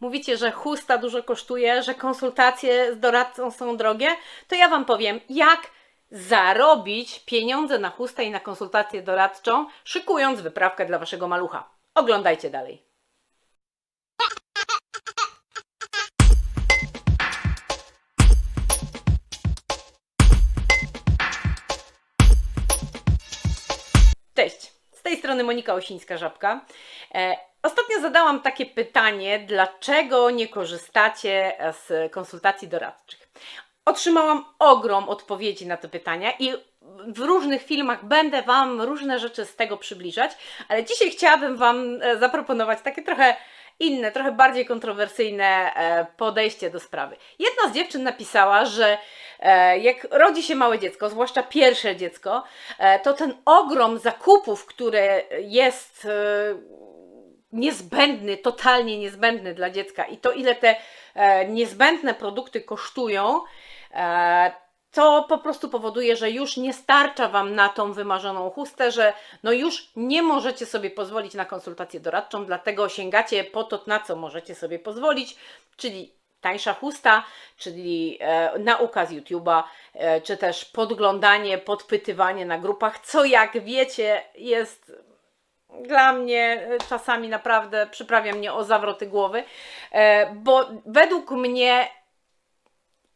Mówicie, że chusta dużo kosztuje, że konsultacje z doradcą są drogie, to ja Wam powiem, jak zarobić pieniądze na chustę i na konsultację doradczą, szykując wyprawkę dla Waszego malucha. Oglądajcie dalej. Cześć, z tej strony Monika Osińska-Żabka. Ostatnio zadałam takie pytanie, dlaczego nie korzystacie z konsultacji doradczych? Otrzymałam ogrom odpowiedzi na te pytania i w różnych filmach będę Wam różne rzeczy z tego przybliżać, ale dzisiaj chciałabym Wam e, zaproponować takie trochę inne, trochę bardziej kontrowersyjne e, podejście do sprawy. Jedna z dziewczyn napisała, że e, jak rodzi się małe dziecko, zwłaszcza pierwsze dziecko, to ten ogrom zakupów, które jest niezbędny, totalnie niezbędny dla dziecka. I to ile te niezbędne produkty kosztują, to po prostu powoduje, że już nie starcza Wam na tą wymarzoną chustę, że no już nie możecie sobie pozwolić na konsultację doradczą, dlatego sięgacie po to, na co możecie sobie pozwolić, czyli tańsza chusta, czyli e, nauka z YouTube'a, e, czy też podglądanie, podpytywanie na grupach, co jak wiecie jest dla mnie e, czasami naprawdę przyprawia mnie o zawroty głowy, e, bo według mnie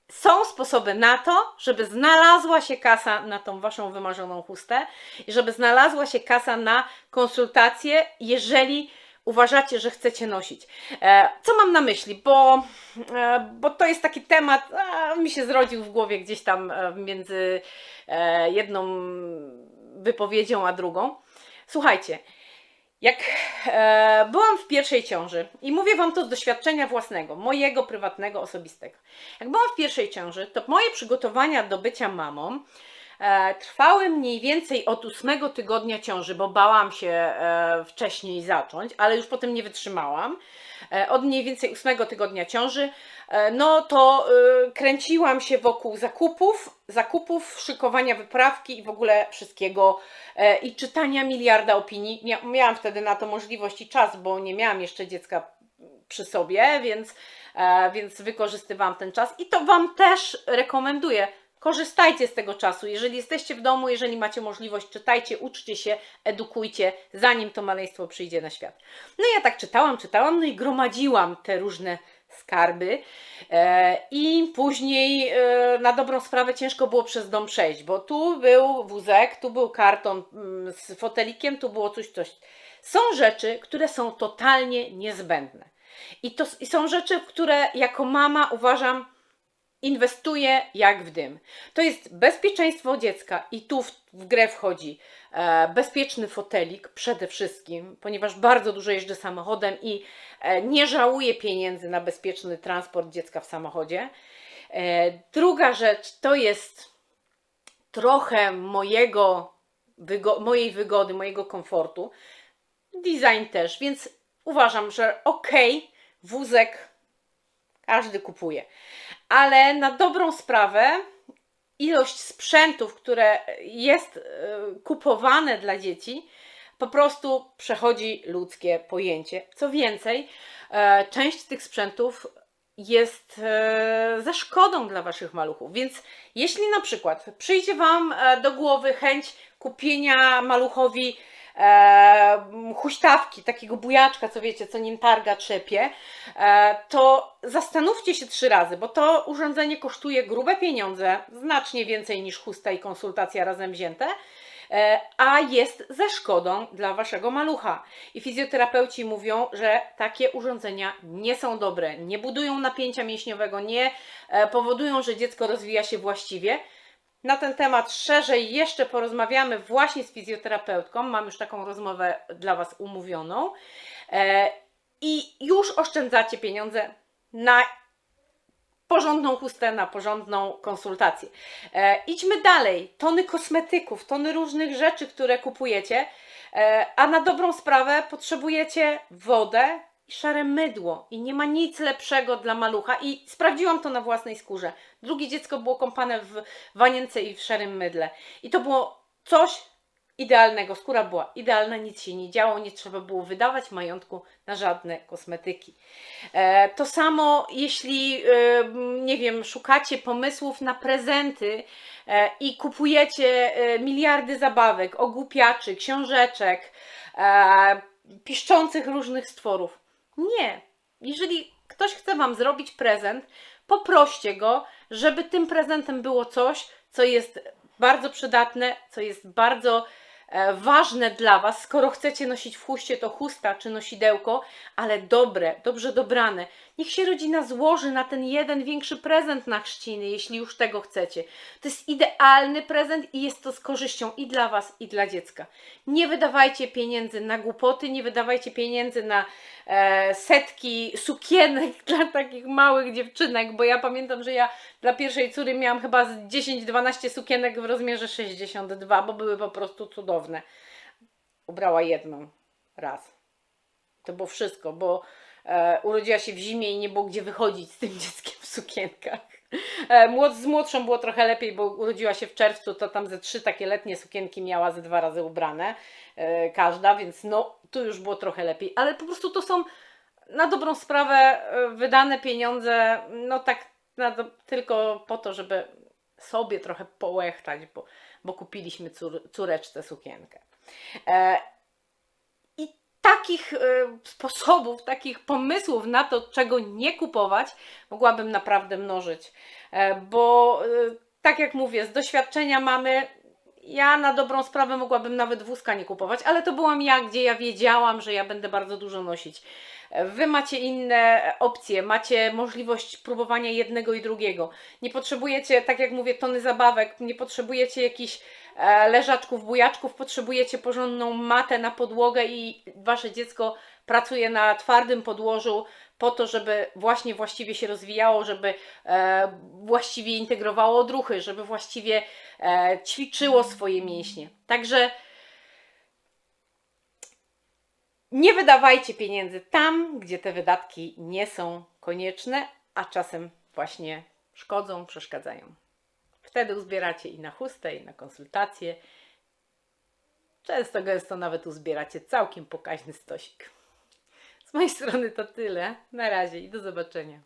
są sposoby na to, żeby znalazła się kasa na tą waszą wymarzoną chustę i żeby znalazła się kasa na konsultacje, jeżeli uważacie, że chcecie nosić. E, co mam na myśli? Bo, bo to jest taki temat, a, mi się zrodził w głowie gdzieś tam między jedną wypowiedzią a drugą. Słuchajcie, jak e, byłam w pierwszej ciąży, i mówię Wam to z doświadczenia własnego, mojego prywatnego, osobistego. Jak byłam w pierwszej ciąży, to moje przygotowania do bycia mamą e, trwały mniej więcej od ósmego tygodnia ciąży, bo bałam się e, wcześniej zacząć, ale już potem nie wytrzymałam. E, od mniej więcej ósmego tygodnia ciąży, e, no to e, kręciłam się wokół zakupów, zakupów, szykowania wyprawki i w ogóle wszystkiego i czytania miliarda opinii. Miałam wtedy na to możliwość i czas, bo nie miałam jeszcze dziecka przy sobie, więc, więc wykorzystywałam ten czas i to Wam też rekomenduję. Korzystajcie z tego czasu. Jeżeli jesteście w domu, jeżeli macie możliwość, czytajcie, uczcie się, edukujcie, zanim to maleństwo przyjdzie na świat. No ja tak czytałam, czytałam, no i gromadziłam te różne skarby e, i później e, na dobrą sprawę ciężko było przez dom przejść, bo tu był wózek, tu był karton mm, z fotelikiem, tu było coś, coś. Są rzeczy, które są totalnie niezbędne. I to i są rzeczy, które jako mama uważam, inwestuje jak w dym. To jest bezpieczeństwo dziecka i tu w, w grę wchodzi e, bezpieczny fotelik przede wszystkim, ponieważ bardzo dużo jeżdżę samochodem i e, nie żałuję pieniędzy na bezpieczny transport dziecka w samochodzie. E, druga rzecz to jest trochę mojego, wygo mojej wygody, mojego komfortu. Design też, więc uważam, że ok, wózek każdy kupuje. Ale na dobrą sprawę ilość sprzętów, które jest e, kupowane dla dzieci, po prostu przechodzi ludzkie pojęcie. Co więcej, e, część tych sprzętów jest e, ze szkodą dla Waszych maluchów. Więc jeśli na przykład przyjdzie Wam do głowy chęć kupienia maluchowi e, huśtawki, takiego bujaczka, co wiecie, co nim targa, trzepie, e, to zastanówcie się trzy razy, bo to urządzenie kosztuje grube pieniądze, znacznie więcej niż chusta i konsultacja razem wzięte, e, a jest ze szkodą dla waszego malucha. I fizjoterapeuci mówią, że takie urządzenia nie są dobre, nie budują napięcia mięśniowego, nie e, powodują, że dziecko rozwija się właściwie. Na ten temat szerzej jeszcze porozmawiamy właśnie z fizjoterapeutką. Mam już taką rozmowę dla Was umówioną. E, I już oszczędzacie pieniądze na porządną chustę, na porządną konsultację. E, idźmy dalej. Tony kosmetyków, tony różnych rzeczy, które kupujecie, e, a na dobrą sprawę potrzebujecie wodę, szare mydło i nie ma nic lepszego dla malucha i sprawdziłam to na własnej skórze. Drugie dziecko było kąpane w wanience i w szarym mydle i to było coś idealnego. Skóra była idealna, nic się nie działo, nie trzeba było wydawać majątku na żadne kosmetyki. E, to samo, jeśli, e, nie wiem, szukacie pomysłów na prezenty e, i kupujecie miliardy zabawek, ogłupiaczy, książeczek, piszczących różnych stworów. Nie. Jeżeli ktoś chce Wam zrobić prezent, poproście go, żeby tym prezentem było coś, co jest bardzo przydatne, co jest bardzo ważne dla Was. Skoro chcecie nosić w chuście, to chusta czy nosidełko, ale dobre, dobrze dobrane. Niech się rodzina złoży na ten jeden większy prezent na chrzciny, jeśli już tego chcecie. To jest idealny prezent i jest to z korzyścią i dla Was, i dla dziecka. Nie wydawajcie pieniędzy na głupoty, nie wydawajcie pieniędzy na e, setki sukienek dla takich małych dziewczynek, bo ja pamiętam, że ja dla pierwszej córy miałam chyba z 10-12 sukienek w rozmiarze 62, bo były po prostu cudowne. Ubrała jedną raz. To było wszystko, bo e, urodziła się w zimie i nie było gdzie wychodzić z tym dzieckiem w sukienkach. E, młod, z młodszą było trochę lepiej, bo urodziła się w czerwcu, to tam ze trzy takie letnie sukienki miała ze dwa razy ubrane e, każda, więc no tu już było trochę lepiej, ale po prostu to są na dobrą sprawę e, wydane pieniądze, no tak do, tylko po to, żeby sobie trochę połechtać, bo, bo kupiliśmy cór, córeczce sukienkę. E, I takich e, sposobów, takich pomysłów na to, czego nie kupować, mogłabym naprawdę mnożyć. E, bo e, tak jak mówię, z doświadczenia mamy, ja na dobrą sprawę mogłabym nawet wózka nie kupować, ale to byłam ja, gdzie ja wiedziałam, że ja będę bardzo dużo nosić. Wy macie inne opcje, macie możliwość próbowania jednego i drugiego. Nie potrzebujecie, tak jak mówię, tony zabawek, nie potrzebujecie jakichś e, leżaczków, bujaczków, potrzebujecie porządną matę na podłogę i wasze dziecko pracuje na twardym podłożu po to, żeby właśnie właściwie się rozwijało, żeby e, właściwie integrowało odruchy, żeby właściwie e, ćwiczyło swoje mięśnie. Także nie wydawajcie pieniędzy tam, gdzie te wydatki nie są konieczne, a czasem właśnie szkodzą, przeszkadzają. Wtedy uzbieracie i na chustę, i na konsultacje. Często gęsto nawet uzbieracie całkiem pokaźny stosik. Z mojej strony to tyle. Na razie i do zobaczenia.